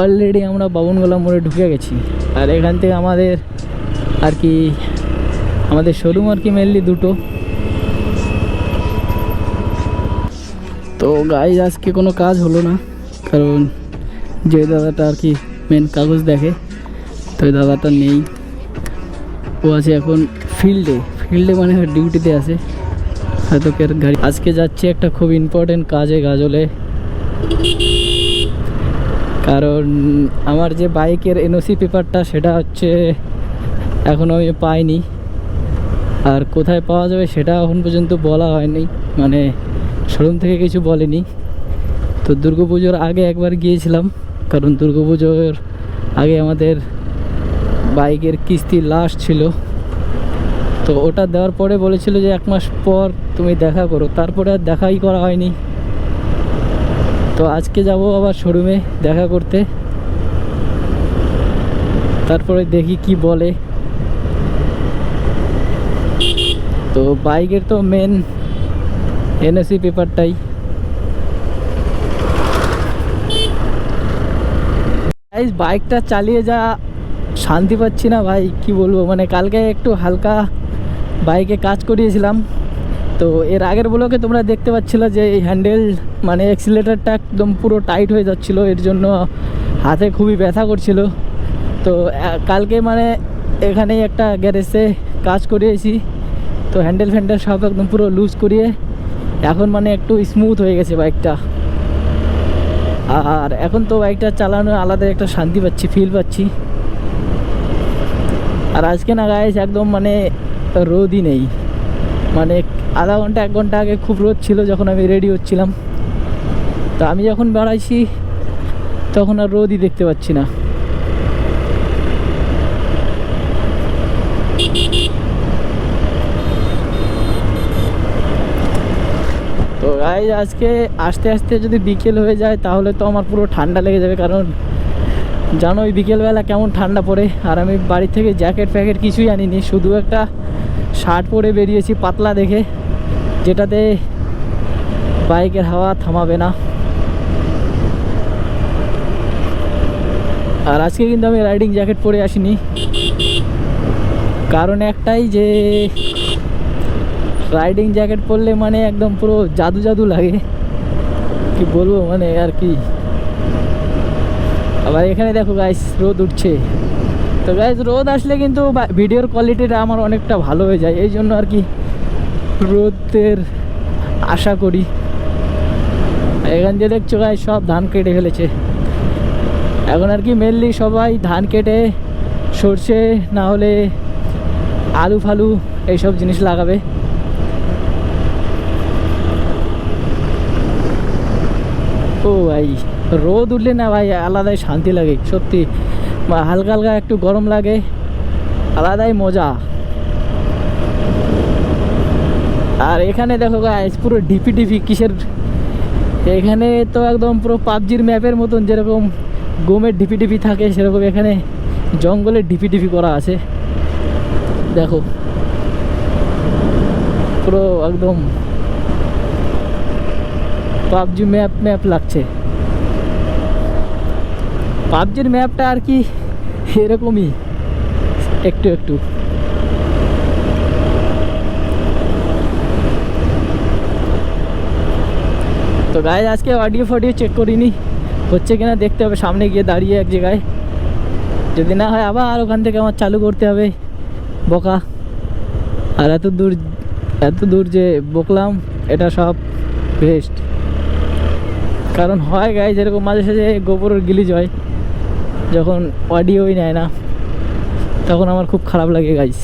Already আমরা বাবনগোলা মোড়ে ঢুকে গেছি। আর এখান থেকে আমাদের আর কি, আমাদের শোরুম আর কি মেনলি দুটো। তো গাইজ আজকে কোনো কাজ হলো না, কারণ যে দাদাটা আর কি মেন কাগজ দেখে, তো ওই দাদাটা নেই। ও আছে এখন ফিল্ডে ফিল্ডে মানে ডিউটিতে আছে। হয়তো গাড়ি আজকে যাচ্ছে একটা খুব ইম্পর্টেন্ট কাজে গাজলে। কারণ আমার যে বাইকের এনওসি পেপারটা সেটা হচ্ছে এখনও আমি পাইনি। আর কোথায় পাওয়া যাবে সেটা এখন পর্যন্ত বলা হয়নি। মানে শোরুম থেকে কিছু বলেনি। তো দুর্গাপুজোর আগে একবার গিয়েছিলাম, কারণ দুর্গাপুজোর আগে আমাদের বাইকের কিস্তি লাস্ট ছিল। তো ওটা দেওয়ার পরে বলেছিল যে এক মাস পর তুমি দেখা করো। তারপরে আর দেখাই করা হয়নি। তো আজকে যাব আবার শোরুমে দেখা করতে। তারপরে দেখি কি বলে। তো বাইকের তো মেন এনএসি পেপারটাই বাইকটা চালিয়ে যা, শান্তি পাচ্ছি না ভাই, কি বলব? মানে কালকে একটু হালকা বাইকে কাজ করিয়েছিলাম। তো এর আগের ব্লকে তোমরা দেখতে পাচ্ছিলে যে এই হ্যান্ডেল মানে অ্যাক্সিলেটারটা একদম পুরো টাইট হয়ে যাচ্ছিল। এর জন্য হাতে খুবই ব্যথা করছিল। তো কালকে মানে এখানেই একটা গ্যারেজে কাজ করিয়েছি। তো হ্যান্ডেল ফ্যান্ডেল সব একদম পুরো লুজ করিয়ে এখন মানে একটু স্মুথ হয়ে গেছে বাইকটা আর এখন তো বাইকটা চালানো আলাদা একটা শান্তি পাচ্ছি ফিল পাচ্ছি। আর আজকে না গাইস একদম মানে রোদই নেই। মানে আধা ঘণ্টা, এক ঘণ্টা আগে খুব রোদ ছিল যখন আমি রেডি হচ্ছিলাম। তো আমি যখন বেড়াইছি, তখন আর রোদই দেখতে পাচ্ছি না। তো গাইজ আজকে আস্তে আস্তে যদি বিকেল হয়ে যায়, তাহলে তো আমার পুরো ঠান্ডা লেগে যাবে, কারণ জানো ওই বিকেলবেলা কেমন ঠান্ডা পড়ে, আর আমি বাড়ি থেকে জ্যাকেট ফ্যাকেট কিছুই আনিনি, শুধু একটা শার্ট পরে বেরিয়েছি পাতলা দেখে। যেটাতে বাইকের হাওয়া থামাবে না। আর আজকে কিন্তু আমি রাইডিং জ্যাকেট পরে আসিনি। কারণ একটাই যে, রাইডিং জ্যাকেট পরলে মানে একদম পুরো জাদু জাদু লাগে। কি বলব মানে আর কি। আবার এখানে দেখো গাইস রোদ উঠছে। তো গাইস রোদ আসলে কিন্তু ভিডিওর কোয়ালিটিটা আমার অনেকটা ভালো হয়ে যায়। এই জন্য আর কি রোদের আশা করি। এখান দিয়ে দেখছ গাইস, সব ধান কেটে ফেলেছে। এখন আর কি মেনলি সবাই ধান কেটে, সর্ষে, না হলে আলু ফালু এইসব জিনিস লাগাবে। ও ভাই, রোদ উঠলে না ভাই আলাদাই শান্তি লাগে, সত্যি। হালকা হালকা একটু গরম লাগে, আলাদাই মজা। আর এখানে দেখো গাইস পুরো ডিপি ডিপি কিসের? এখানে তো একদম পুরো পাবজির ম্যাপের মতন যেরকম গোমের ডিপি ডিপি থাকে, সেরকম এখানে জঙ্গলে ডিপি ডিপি করা আছে। দেখো। পুরো একদম পাবজি ম্যাপ ম্যাপ লাগছে। পাবজির ম্যাপটা আর কি এরকমই। একটু একটু। তো গায়ে আজকে অডিও ফডিও চেক করিনি। হচ্ছে কিনা দেখতে হবে, সামনে গিয়ে দাঁড়িয়ে এক জায়গায়। যদি না হয় আবার ওখান থেকে আমার চালু করতে হবে, বকা। আর এত দূর এত দূর যে বকলাম, এটা সব বেস্ট কারণ হয় গাই যেরকম মাঝে সাঝে গোবরের গিলিজ হয়, যখন অডিওই নেয় না, তখন আমার খুব খারাপ লাগে গাইস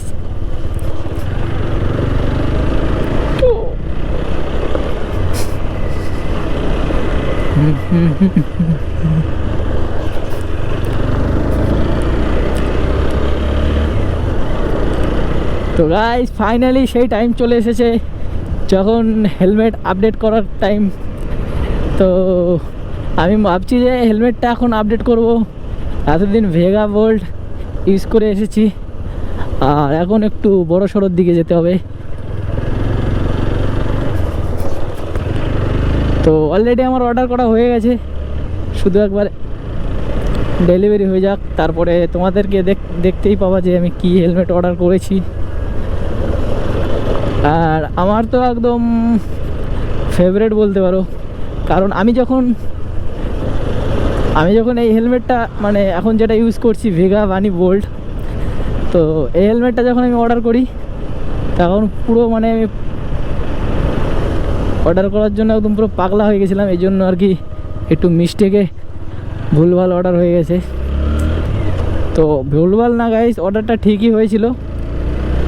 তো গাইস ফাইনালি সেই টাইম চলে এসেছে যখন হেলমেট আপডেট করার টাইম তো আমি ভাবছি যে হেলমেটটা এখন আপডেট করব। এতদিন ভেগা বোল্ট ইউজ করে এসেছি। আর এখন একটু বড় সড়োর দিকে যেতে হবে। তো অলরেডি আমার অর্ডার করা হয়ে গেছে। শুধু একবার ডেলিভারি হয়ে যাক, তারপরে তোমাদেরকে দেখ, দেখতেই পাবা যে আমি কি হেলমেট অর্ডার করেছি। আর আমার তো একদম ফেভারেট বলতে পারো। কারণ আমি যখন আমি যখন এই হেলমেটটা মানে এখন যেটা ইউজ করছি ভেগা বানি বোল্ট তো এই হেলমেটটা যখন আমি অর্ডার করি, তখন পুরো মানে আমি অর্ডার করার জন্য একদম পুরো পাগলা হয়ে গেছিলাম, এই জন্য আর কি একটু মিস্টেকে ভুলভাল অর্ডার হয়ে গেছে। তো ভুলভাল না গাইস অর্ডারটা ঠিকই হয়েছিল।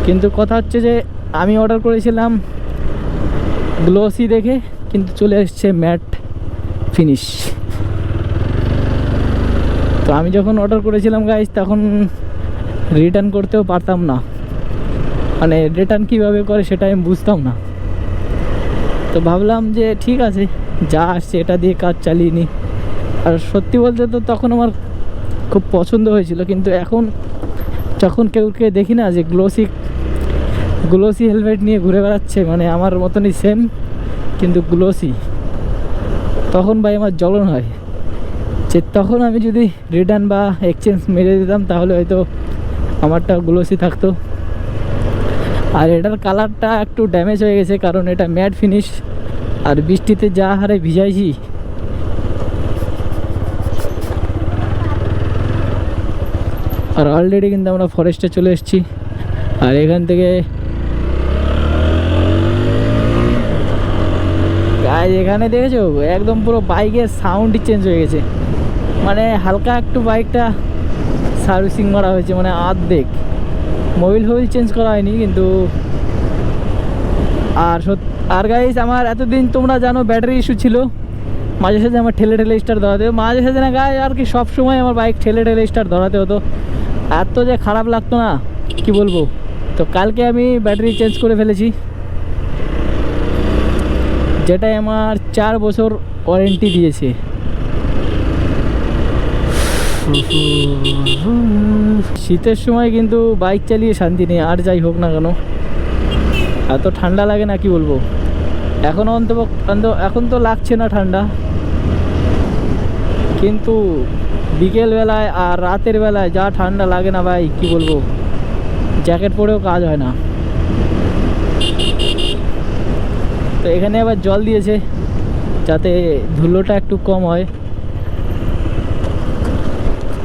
কিন্তু কথা হচ্ছে যে, আমি অর্ডার করেছিলাম গ্লোসি দেখে, কিন্তু চলে এসছে ম্যাট ফিনিশ তো আমি যখন অর্ডার করেছিলাম গাইস তখন রিটার্ন করতেও পারতাম না। মানে রিটার্ন কীভাবে করে সেটা আমি বুঝতাম না। তো ভাবলাম যে ঠিক আছে, যা আসছে এটা দিয়ে কাজ চালিয়ে নিই। আর সত্যি বলতে তো তখন আমার খুব পছন্দ হয়েছিল, কিন্তু এখন যখন কেউকে দেখি না যে গ্লোসি গ্লোসি হেলমেট নিয়ে ঘুরে বেড়াচ্ছে মানে আমার মতনই সেম কিন্তু গ্লোসি। তখন ভাই আমার জ্বলন হয়। যে তখন আমি যদি রিটার্ন বা এক্সচেঞ্জ মেরে দিতাম, তাহলে হয়তো আমারটা গ্লোসি থাকতো। আর এটার কালারটা একটু ড্যামেজ হয়ে গেছে, কারণ এটা ম্যাট ফিনিশ আর বৃষ্টিতে যা হারে ভিজাইছি। আর অলরেডি কিন্তু আমরা ফরেস্টে চলে এসেছি। আর এখান থেকে এখানে দেখেছ? একদম পুরো বাইকের সাউন্ডই চেঞ্জ হয়ে গেছে। মানে হালকা একটু বাইকটা সার্ভিসিং করা হয়েছে মানে আর্ধেক। মোবিল ফোবিল চেঞ্জ করা হয়নি কিন্তু আর আর গাইস আমার এতদিন তোমরা জানো ব্যাটারি ইস্যু ছিল। মাঝে সাঝে আমার ঠেলে ঠেলে স্টার ধরাতে হতো। মাঝে সাঝে না গায়ে আর কি সব সময় আমার বাইক ঠেলে ঠেলে স্টার ধরাতে হতো। এত যে খারাপ লাগতো না, কি বলব? তো কালকে আমি ব্যাটারি চেঞ্জ করে ফেলেছি। যেটাই আমার চার বছর ওয়ারেন্টি দিয়েছে। শীতের সময় কিন্তু বাইক চালিয়ে শান্তি নেই, আর যাই হোক না কেন। এত ঠান্ডা লাগে না, কি বলব? এখনও অন্তত অন্ত- এখন তো লাগছে না ঠান্ডা। কিন্তু বিকেল বেলায় আর রাতের বেলায় যা ঠান্ডা লাগে না ভাই, কি বলব? জ্যাকেট পরেও কাজ হয় না। তো এখানে আবার জল দিয়েছে, যাতে ধুলোটা একটু কম হয়।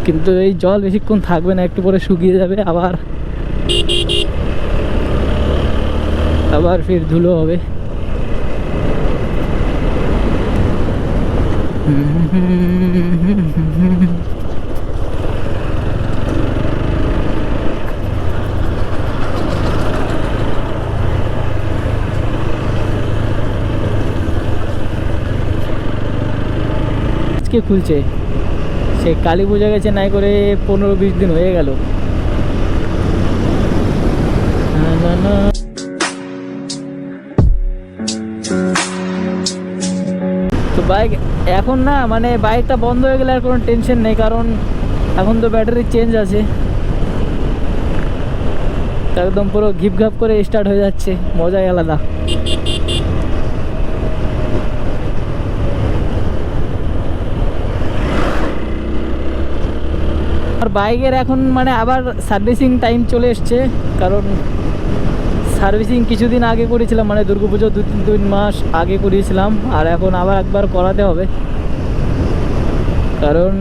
কিন্তু এই জল বেশিক্ষণ থাকবে না, একটু পরে শুকিয়ে যাবে, আবার আবার ফির ধুলো হবে। আজকে খুলছে। সে কালী পূজা গেছে নাই করে পনেরো বিশ দিন হয়ে গেল। তো বাইক এখন না মানে বাইকটা বন্ধ হয়ে গেলে আর কোনো টেনশন নেই, কারণ এখন তো ব্যাটারি চেঞ্জ আছে। একদম পুরো ঘিপ ঘাপ করে স্টার্ট হয়ে যাচ্ছে, মজাই আলাদা। আর বাইকের এখন মানে আবার সার্ভিসিং টাইম চলে এসছে, কারণ সার্ভিসিং কিছুদিন আগে করেছিলাম মানে দুর্গাপুজো দু তিন তিন মাস আগে করিয়েছিলাম, আর এখন আবার একবার করাতে হবে। কারণ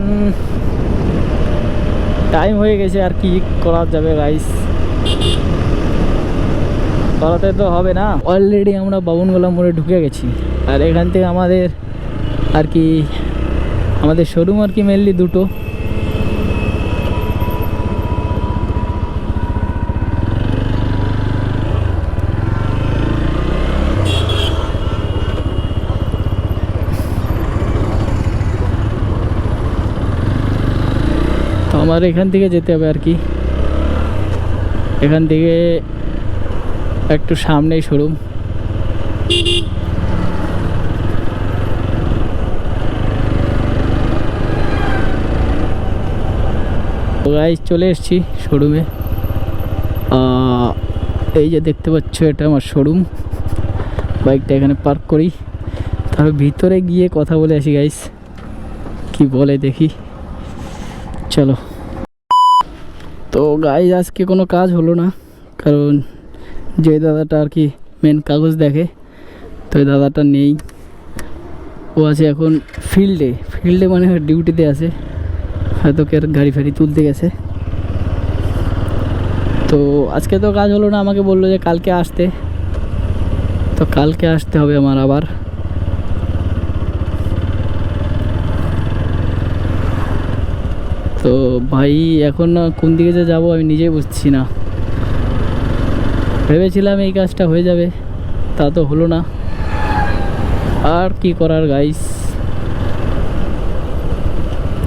টাইম হয়ে গেছে, আর কি করা যাবে গাইস করাতে তো হবে না। অলরেডি আমরা বাবনগোলা মোড়ে ঢুকে গেছি, আর এখান থেকে আমাদের আর কি, আমাদের শোরুম আর কি মেনলি দুটো। তো আমার এখান থেকে যেতে হবে আর কি। এখান থেকে একটু সামনেই শোরুম। গাইজ চলে এসেছি শোরুমে। এই যে দেখতে পাচ্ছ, এটা আমার শোরুম। বাইকটা এখানে পার্ক করি। তারপর ভিতরে গিয়ে কথা বলে আসি গাইস কি বলে দেখি। চলো। তো গাই আজকে কোনো কাজ হলো না, কারণ যে দাদাটা আর কি মেন কাগজ দেখে, তো ওই দাদাটা নেই। ও আছে এখন ফিল্ডে ফিল্ডে মানে ডিউটিতে আছে। হয়তো কে গাড়ি ফাড়ি তুলতে গেছে। তো আজকে তো কাজ হলো না, আমাকে বলল যে কালকে আসতে। তো কালকে আসতে হবে আমার আবার তো ভাই, এখন কোন দিকে যে যাব আমি নিজেই বুঝছি না। ভেবেছিলাম এই কাজটা হয়ে যাবে, তা তো হলো না। আর কি করার গাইস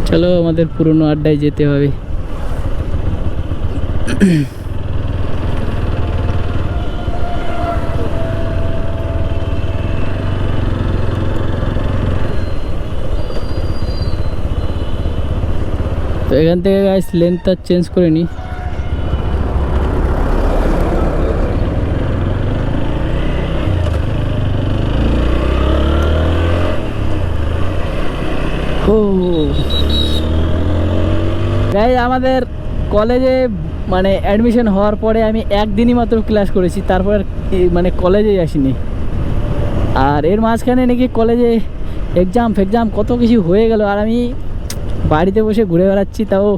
চলো আমাদের পুরনো আড্ডায় যেতে হবে। এখান থেকে গাইস লেন্থটা চেঞ্জ করে নিই গাই আমাদের কলেজে মানে অ্যাডমিশন হওয়ার পরে আমি একদিনই মাত্র ক্লাস করেছি, তারপর মানে কলেজেই আসিনি। আর এর মাঝখানে নাকি কলেজে এক্সাম ফেক্সাম কত কিছু হয়ে গেল, আর আমি বাড়িতে বসে ঘুরে বেড়াচ্ছি, তাও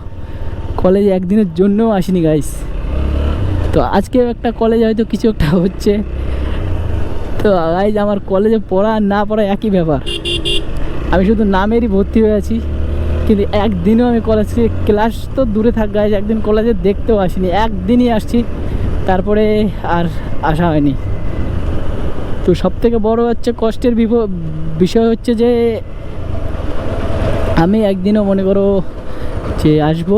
কলেজে একদিনের জন্যও আসিনি গাইস তো আজকে একটা কলেজে হয়তো কিছু একটা হচ্ছে। তো গাইজ আমার কলেজে পড়া না পড়া একই ব্যাপার। আমি শুধু নামেরই ভর্তি হয়ে আছি, কিন্তু একদিনও আমি কলেজ ক্লাস তো দূরে থাক গাইজ একদিন কলেজে দেখতেও আসিনি। একদিনই আসছি, তারপরে আর আসা হয়নি। তো সব থেকে বড় হচ্ছে কষ্টের বিষয় হচ্ছে যে আমি একদিনও মনে করো যে আসব।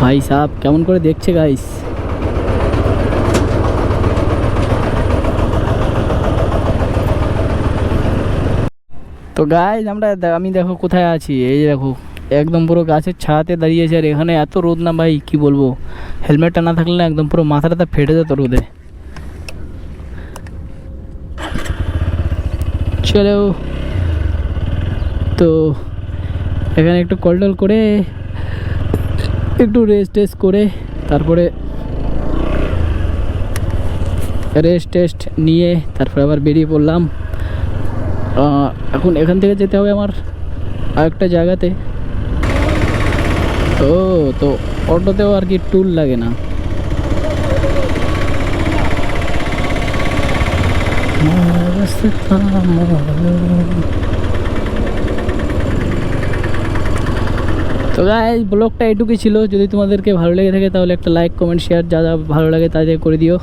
ভাই সাহ কেমন করে দেখছে গাইস তো গাইজ আমরা আমি দেখো কোথায় আছি। এই দেখো, একদম পুরো গাছের ছায়াতে দাঁড়িয়েছে আর এখানে এত রোদ না ভাই, কি বলব? হেলমেটটা না থাকলে না একদম পুরো মাথাটা ফেটে যেত রোদে। চলো। তো এখানে একটু কল টল করে, একটু রেস্ট টেস্ট করে, তারপরে রেস্ট টেস্ট নিয়ে তারপরে আবার বেরিয়ে পড়লাম। এখন এখান থেকে যেতে হবে আমার আরেকটা জায়গাতে। ও, তো অটোতেও আর কি টুল লাগে না। তো গাইজ ব্লগটা এটুকুই ছিল। যদি তোমাদেরকে ভালো লেগে থাকে তাহলে একটা লাইক কমেন্ট শেয়ার যা যা ভালো লাগে তা দিয়ে করে দিও।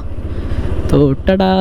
তো টাটা।